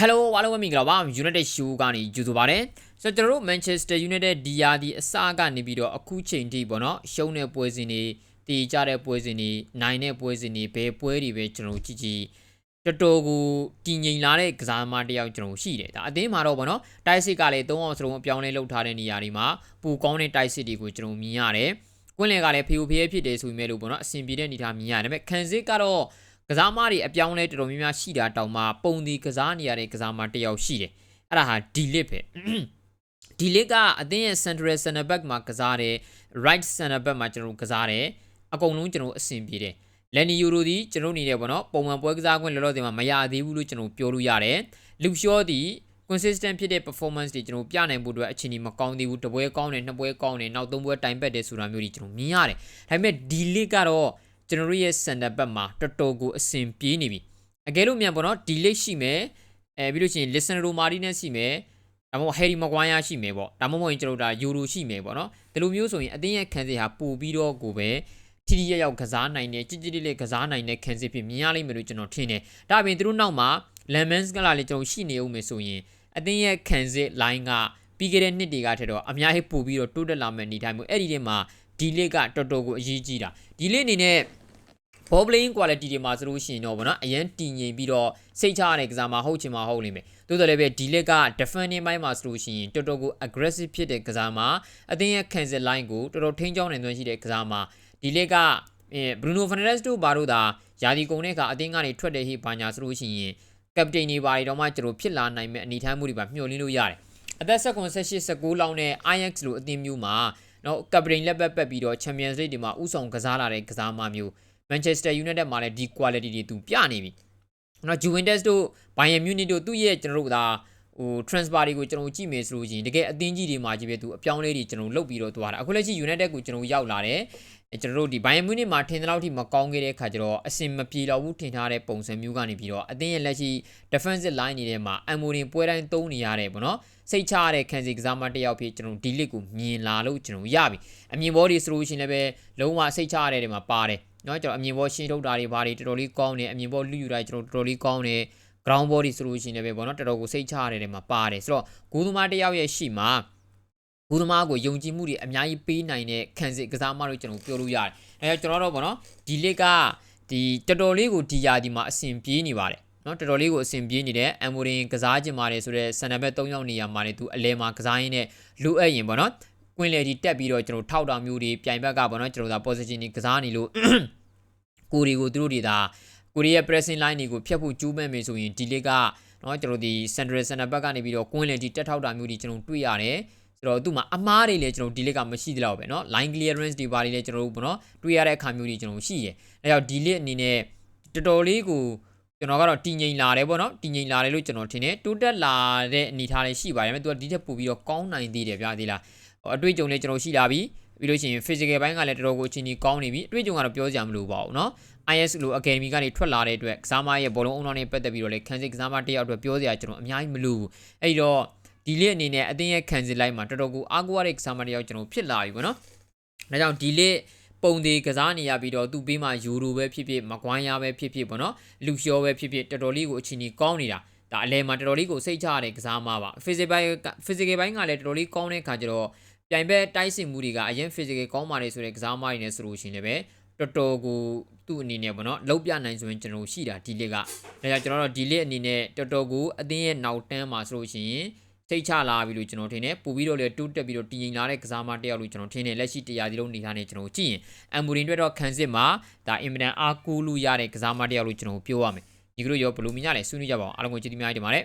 Hello အားလုံးပဲမင်္ဂလာပါ United Show ကနေကြိုဆိုပါရစေဆိုတော့ကျွန်တော်တို့ Manchester United ဒီယာဒီအစကနေပြီးတော့အခုချိန်ထိပေါ့နော်ရှုံးတဲ့ပွဲစဉ်တွေတည်ကြတဲ့ပွဲစဉ်တွေနိုင်တဲ့ပွဲစဉ်တွေဘယ်ပွဲတွေပဲကျွန်တော်ကြည့်ကြည့်တော်တော်ကိုတည်ငြိမ်လာတဲ့ကစားသမားတစ်ယောက်ကျွန်တော်ရှိတယ်ဒါအသင်းမှာတော့ဗောနော်တိုက်စစ်ကလည်း၃အောင်စလုံးအပြောင်းလဲလုပ်ထားတဲ့နေရာတွေမှာပူကောင်းတဲ့တိုက်စစ်တွေကိုကျွန်တော်မြင်ရတယ်ကွင်းလယ်ကလည်းဖေဖျဲဖြစ်တယ်ဆိုပေမဲ့လို့ဗောနော်အဆင်ပြေတဲ့အနေအထားမြင်ရတယ်ဒါပေမဲ့ခံစစ်ကတော့ ကစားမတွေအပြောင်းလဲတော်တော်များများရှိတာတောင်မှပုံဒီကစားနေရတဲ့ကစားမတစ်ယောက်ရှိတယ်အဲ့ဒါဟာဒီလစ်ပဲဒီလစ်ကအသင်းရဲ့ central center back မှာကစားတယ် right center back မှာကျွန်တော်တို့ကစားတယ်အကုန်လုံးကျွန်တော်အဆင်ပြေတယ်လန်နီယူရိုဒီကျွန်တော်နေတယ်ပေါ့နော်ပုံမှန်ပွဲကစားခွင့်လောလောဆယ်မှာမရသေးဘူးလို့ကျွန်တော်ပြောလို့ရတယ်လူရှော့ဒီ consistent ဖြစ်တဲ့ performance တွေကျွန်တော်ပြနိုင်ဖို့အတွက်အခြေအနေမကောင်းသေးဘူးတစ်ပွဲကောင်းတယ်နှစ်ပွဲကောင်းတယ်နောက်သုံးပွဲတိုင်ပတ်တယ်ဆိုတာမျိုးတွေကျွန်တော်မြင်ရတယ်ဒါပေမဲ့ဒီလစ်ကတော့ ကျွန်တော်ရဲ့ center back မှာတော်တော်ကိုအဆင်ပြေးနေပြီအကယ်လို့မြန်ပေါ့နော်ဒီလစ်ရှိမယ်အဲပြီးလို့ရှိရင် listen to martinez ရှိမယ်ဒါမှမဟုတ် Harry Maguire ရှိမယ်ပေါ့ဒါမှမဟုတ်ရင်ကျွန်တော်ဒါ Euro ရှိမယ်ပေါ့နော်ဒီလိုမျိုးဆိုရင်အသင်းရဲ့ခံစစ်ဟာပို့ပြီးတော့ကိုပဲထိထိရောက်ရောက်ကစားနိုင်တဲ့ကြည်ကြည်လေးလေးကစားနိုင်တဲ့ခံစစ်ဖြစ်မြင်ရလိမ့်မယ်လို့ကျွန်တော်ထင်တယ်ဒါအပြင်သူတို့နောက်မှာ Lemons ကလာလေကျွန်တော်ရှိနေဦးမယ်ဆိုရင်အသင်းရဲ့ခံစစ် line ကပြီးခဲ့တဲ့နှစ်တွေကထက်တော့အများကြီးပို့ပြီးတော့တိုးတက်လာမယ့်အနေအထားမျိုးအဲ့ဒီထဲမှာဒီလစ်ကတော်တော်ကိုအရေးကြီးတာဒီလစ်အနေနဲ့ ball playing quality တွေမှာဆိုလို့ရှိရင်တော့ဗောနော်အရင်တည်ငြိမ်ပြီးတော့စိတ်ချရတဲ့ကစားမှာဟုတ်ချင်မှာဟုတ်လိမ့်မယ်သို့တော်လည်းပဲဒီလက်က defending ဘိုင်းမှာဆိုလို့ရှိရင်တော်တော်ကို aggressive ဖြစ်တဲ့ကစားမှာအသင်းရဲ့ cancel line ကိုတော်တော်ထိန်းချောင်းနိုင်သွင်းရှိတဲ့ကစားမှာဒီလက်ကအဲ Bruno Fernandes တို့ဘာလို့သာယာဒီကုံတဲ့အခါအသင်းကနေထွက်တဲ့ဟိဘာညာဆိုလို့ရှိရင် captain တွေဘာတွေတော့မှကျွန်တော်ဖြစ်လာနိုင်မဲ့အနေအထားမျိုးတွေပါမျှော်လင့်လို့ရတယ်အသက်16 18 19လောက်နဲ့ Ajax လိုအသင်းမျိုးမှာနော် captain လက်ပတ်ပတ်ပြီးတော့ Champions League တွေမှာဥဆောင်ကစားလာတဲ့ကစားမမျိုး Manchester United မှာလည်းဒီ quality တွေသူပြနေပြီ။နော် Juventus တို့ Bayern Munich တို့သူ့ရဲ့ကျွန်တော်တို့ဒါဟို transfer တွေကိုကျွန်တော်ကြည့်မယ်ဆိုလို့ရှိရင်တကယ်အသင်းကြီးတွေမှာကြီးပဲသူအပြောင်းလဲတွေကျွန်တော်လုပ်ပြီးတော့သွားတာအခုလက်ရှိ United ကိုကျွန်တော်ရောက်လာတယ်ကျွန်တော်တို့ဒီ Bayern Munich မှာထင်တဲ့လောက်ထိမကောင်းခဲ့တဲ့ခါကျတော့အစင်မပြေတော့ဘူးထင်ထားတဲ့ပုံစံမျိုးကနေပြီးတော့အသင်းရဲ့လက်ရှိ defensive line တွေထဲမှာ Amorin ပွဲတိုင်းသုံးနေရတယ်ပေါ့နော်စိတ်ချရတဲ့ခံစီကစားမတစ်ယောက်ဖြစ်ကျွန်တော်ဒီလစ်ကိုမြင်လာလို့ကျွန်တော်ရပြီအမြင်ဘောတွေဆိုလို့ရှိရင်လည်းပဲလုံးဝစိတ်ချရတဲ့တွေမှာပါတယ် เนาะကျွန်တော်အမြင်ဘောရှင်းထုတ်တာတွေဘာတွေတော်တော်လေးကောင်းတယ်အမြင်ဘောလူယူတာကျွန်တော်တော်တော်လေးကောင်းတယ် ground body ဆိုလို့ရှိရင်လည်းပဲပေါ့နော်တော်တော်ကိုစိတ်ချရတယ်တွေမှာပါတယ်ဆိုတော့ဂိုးသမားတစ်ယောက်ရဲ့ရှိမှာဂိုးသမားကိုယုံကြည်မှုတွေအများကြီးပေးနိုင်တဲ့ခံစစ်ကစားမလို့ကျွန်တော်ပြောလို့ရတယ်အဲကျွန်တော်တို့ပေါ့နော်ဒီလစ်ကဒီတော်တော်လေးကိုဒီယာဒီမှာအဆင်ပြေးနေပါတယ်နော်တော်တော်လေးကိုအဆင်ပြေးနေတယ်အမ်မိုရင်ကစားခြင်းပါတယ်ဆိုတော့ဆန်နဘက်3ယောက်နေရာမှာနေသူအလဲမှာကစားရင်းနဲ့လူအပ်ရင်ပေါ့နော်ကွင်းလေဒီတက်ပြီးတော့ကျွန်တော်ထောက်တာမျိုးတွေပြိုင်ဘက်ကပေါ့နော်ကျွန်တော်ဒါ position ကြီးကစားနေလို့ ကိုရီကိုသူတို့တွေဒါကိုရီးယား pressing line တွေကိုဖျက်ဖို့ကြိုးပမ်းမယ်ဆိုရင်ဒီလစ်ကနော်ကျွန်တော်ဒီ central center back ကနေပြီးတော့ကွင်းလေဒီတက်ထောက်တာမျိုးတွေကျွန်တော်တွေ့ရတယ်ဆိုတော့သူ့မှာအမားတွေလည်းကျွန်တော်ဒီလစ်ကမရှိသလောက်ပဲเนาะ line clearance တွေပါတွေလည်းကျွန်တော်တို့ပေါ့နော်တွေ့ရတဲ့အခါမျိုးတွေကျွန်တော်ရှိတယ်အဲကြောင့်ဒီလစ်အနေနဲ့တော်တော်လေးကိုကျွန်တော်ကတော့တည်ငြိမ်လာတယ်ပေါ့နော်တည်ငြိမ်လာတယ်လို့ကျွန်တော်ထင်တယ်တိုးတက်လာတဲ့အနေအထားလေးရှိပါတယ်ဒါပေမဲ့သူကဒီထက်ပိုပြီးတော့ကောင်းနိုင်သေးတယ်ဗျာသေးလားအတွေ့အကြုံလေးကျွန်တော်ရှိလာပြီ ပြီးလို့ရှိရင် physical ဘိုင်းကလည်းတော်တော်ကိုအချင်းကြီးကောင်းနေပြီအတွေ့အကြုံကတော့ပြောစရာမလိုပါဘူးเนาะ IS လို academy ကနေထွက်လာတဲ့အတွက်ကစားမရဲ့ဘောလုံးအုံနောက်နဲ့ပတ်သက်ပြီးတော့လေခန်းစစ်ကစားမတစ်ယောက်အတွက်ပြောစရာကျွန်တော်အများကြီးမလိုဘူးအဲ့တော့ဒီလေးအနေနဲ့အသင်းရဲ့ခံစစ်လိုက်မှာတော်တော်ကိုအားကိုးရတဲ့ကစားမတစ်ယောက်ကျွန်တော်ဖြစ်လာပြီပေါ့နော်ဒါကြောင့်ဒီလေးပုံသေးကစားနေရပြီးတော့သူ့ဘေးမှာယူရိုပဲဖြစ်ဖြစ်မကွိုင်းရပဲဖြစ်ဖြစ်ပေါ့နော်လူရှောပဲဖြစ်ဖြစ်တော်တော်လေးကိုအချင်းကြီးကောင်းနေတာဒါအလဲမှာတော်တော်လေးကိုစိတ်ချရတဲ့ကစားမပါ physical physical ဘိုင်းကလည်းတော်တော်လေးကောင်းတဲ့ခါကျတော့ ပြိုင်ဘက်တိုက်စစ်မှုတွေကအရင် physical ကောင်းပါတယ်ဆိုတဲ့ကစားမတွေနဲ့ဆိုလို့ရှိရင်လည်းတော်တော်ကိုသူ့အနေနဲ့ပေါ့နော်လောက်ပြနိုင်ဆိုရင်ကျွန်တော်ရှိတာဒီလစ်ကဒါကြောင့်ကျွန်တော်တို့ဒီလစ်အနေနဲ့တော်တော်ကိုအသင်းရဲ့နောက်တန်းမှာဆိုလို့ရှိရင်စိတ်ချလာပြီလို့ကျွန်တော်ထင်တယ်ပူပြီးတော့လေတိုးတက်ပြီးတော့တည်ငြိမ်လာတဲ့ကစားမတစ်ယောက်လို့ကျွန်တော်ထင်တယ်လက်ရှိတရားဒီလုံးနေထားနေကျွန်တော်ကြည့်ရင်အမ်ဘူရင်အတွက်တော့ခံစစ်မှာဒါအင်မတန်အားကိုးလို့ရတဲ့ကစားမတစ်ယောက်လို့ကျွန်တော်ပြောရမယ်ဒီကလိုရောဘယ်လိုမြင်ရလဲဆွေးနွေးကြပါအောင်အားလုံးကိုကျေးဇူးများတင်ပါတယ်